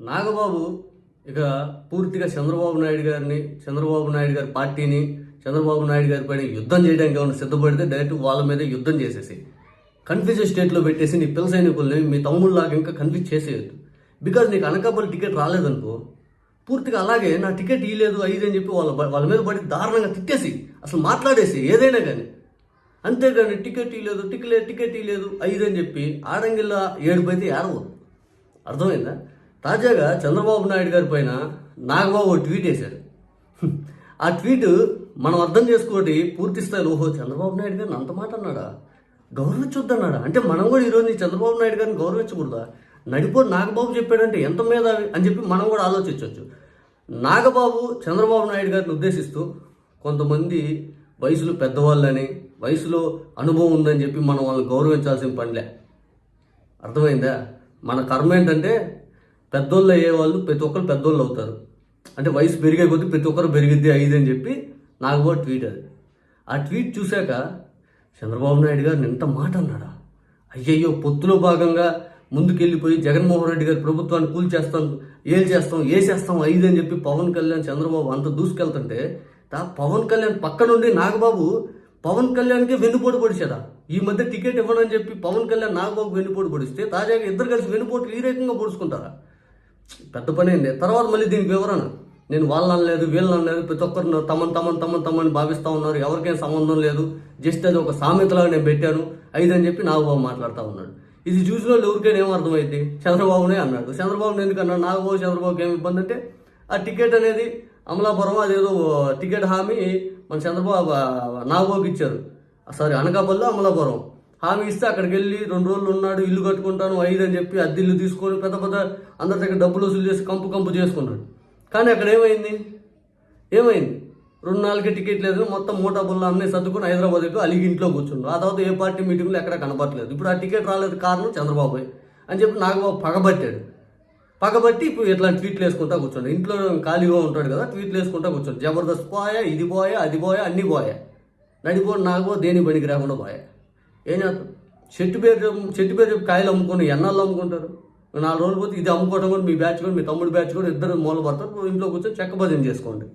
నాగబాబు ఇక పూర్తిగా చంద్రబాబు నాయుడు గారిని చంద్రబాబు నాయుడు గారి పార్టీని చంద్రబాబు నాయుడు గారి పైన యుద్ధం చేయడానికి ఏమైనా సిద్ధపడితే డైరెక్ట్ వాళ్ళ మీద యుద్ధం చేసేసి కన్ఫ్యూజన్ స్టేట్లో పెట్టేసి నీ పిల్ల సైనికుల్ని మీ తమ్ముళ్ళలాగా ఇంకా కన్ఫ్యూజ్ చేసేయద్దు. బికాజ్ నీకు అనకాపల్లి టికెట్ రాలేదనుకో పూర్తిగా అలాగే నా టికెట్ ఇవ్వలేదు ఐదు అని చెప్పి వాళ్ళ వాళ్ళ మీద పడి దారుణంగా తిట్టేసి అసలు మాట్లాడేసి ఏదైనా కానీ అంతేగాని టికెట్ ఇవ్వలేదు టికెట్ టికెట్ ఇవ్వలేదు ఐదు అని చెప్పి ఆడంగిల్లా ఏడుపైతే ఏడవద్దు. అర్థమైందా? తాజాగా చంద్రబాబు నాయుడు గారి పైన నాగబాబు ట్వీట్ వేశారు. ఆ ట్వీట్ మనం అర్థం చేసుకోటి పూర్తి స్థాయిలో ఓహో చంద్రబాబు నాయుడు గారిని అంత మాట అన్నాడా? గౌరవించొద్దన్నాడా? అంటే మనం కూడా ఈరోజు చంద్రబాబు నాయుడు గారిని గౌరవించకూడదా? నడిపో నాగబాబు చెప్పాడంటే ఎంత మీద అని చెప్పి మనం కూడా ఆలోచించవచ్చు నాగబాబు చంద్రబాబు నాయుడు గారిని ఉద్దేశిస్తూ కొంతమంది వయసులో పెద్దవాళ్ళని వయసులో అనుభవం ఉందని చెప్పి మనం వాళ్ళని గౌరవించాల్సిన పనిలే. అర్థమైందా? మన కర్మ ఏంటంటే పెద్దోళ్ళు అయ్యే వాళ్ళు ప్రతి ఒక్కరు పెద్దోళ్ళు అవుతారు. అంటే వయసు పెరిగే కొద్దీ ప్రతి ఒక్కరు పెరిగిద్ది ఐదు అని చెప్పి నాకు కూడా ట్వీట్ అది. ఆ ట్వీట్ చూశాక చంద్రబాబు నాయుడు గారు ఎంత మాట అన్నాడా? అయ్యయ్యో పొత్తులో భాగంగా ముందుకెళ్ళిపోయి జగన్మోహన్ రెడ్డి గారి ప్రభుత్వాన్ని కూల్చేస్తాం ఏం చేస్తాం ఏ చేస్తాం ఐదు అని చెప్పి పవన్ కళ్యాణ్ చంద్రబాబు అంత దూసుకెళ్తుంటే తా పవన్ కళ్యాణ్ పక్క నుండి నాగబాబు పవన్ కళ్యాణ్కి వెన్నుపోటు పొడిచాడా? ఈ మధ్య టికెట్ ఇవ్వనని చెప్పి పవన్ కళ్యాణ్ నాగబాబు వెన్నుపోటు పొడిస్తే తాజాగా ఇద్దరు కలిసి వెన్నుపోటు ఈ రకంగా పొడుచుకుంటారా? పెద్ద పని అయింది. తర్వాత మళ్ళీ దీనికి వివరణ. నేను వాళ్ళని అనలేదు వీళ్ళని అనలేదు ప్రతి ఒక్కరు తమను తమను తమను తమని భావిస్తూ ఉన్నారు. ఎవరికేం సంబంధం లేదు. జస్ట్ అది ఒక సామెతలాగా నేను పెట్టాను. ఐదు అని చెప్పి నాగబాబు మాట్లాడుతూ ఉన్నాడు. ఇది చూసిన వాళ్ళు ఎవరికైనా ఏం అర్థమైంది చంద్రబాబునే అన్నాడు. చంద్రబాబుని ఎందుకు అన్నాడు నాగబాబు చంద్రబాబుకి ఏమి ఇబ్బంది అంటే ఆ టికెట్ అనేది అమలాపురం అదేదో టికెట్ హామీ మన చంద్రబాబు నాగబాబుకి ఇచ్చారు. సారీ అనకాపల్లి అమలాపురం. హామీ ఇస్తే అక్కడికి వెళ్ళి రెండు రోజులు ఉన్నాడు ఇల్లు కట్టుకుంటాను ఐదు అని చెప్పి అద్దె ఇల్లు తీసుకొని పెద్ద పెద్ద అందరి దగ్గర డబ్బులు వసూలు చేసి కంపు కంపు చేసుకున్నాడు. కానీ అక్కడ ఏమైంది? ఏమైంది? రెండు నాలుగే టికెట్ లేదు మొత్తం మూటా బుల్ల అన్నీ సర్దుకుని హైదరాబాద్కు అలిగి ఇంట్లో కూర్చున్నాడు. ఆ తర్వాత ఏ పార్టీ మీటింగ్లో ఎక్కడ కనపడలేదు. ఇప్పుడు ఆ టికెట్ రాలేదు కారణం చంద్రబాబు అని చెప్పి నాగబాబు పగబట్టాడు. పగబట్టి ఇప్పుడు ఇట్లా ట్వీట్లు వేసుకుంటా కూర్చోండి ఇంట్లో ఖాళీగా ఉంటాడు కదా ట్వీట్లు వేసుకుంటా కూర్చోండి జబర్దస్త్ పోయా ఇది పోయా అది పోయా అన్నీ పోయా. నడిపో నాగబో దేని పనికి రాకుండా పోయా. ఏం చేస్తాం చెట్టు పేరు చెట్టు పేరు చెప్పి కాయలు అమ్ముకొని ఎన్నాళ్ళు అమ్ముకుంటారు? నాలుగు రోజులు పోతే ఇది అమ్ముకోవడం కూడా మీ బ్యాచ్ కూడా మీ తమ్ముడు బ్యాచ్ కూడా ఇద్దరు మూల పడతారు ఇంట్లో కూర్చొని చెక్క భజన చేసుకోండి.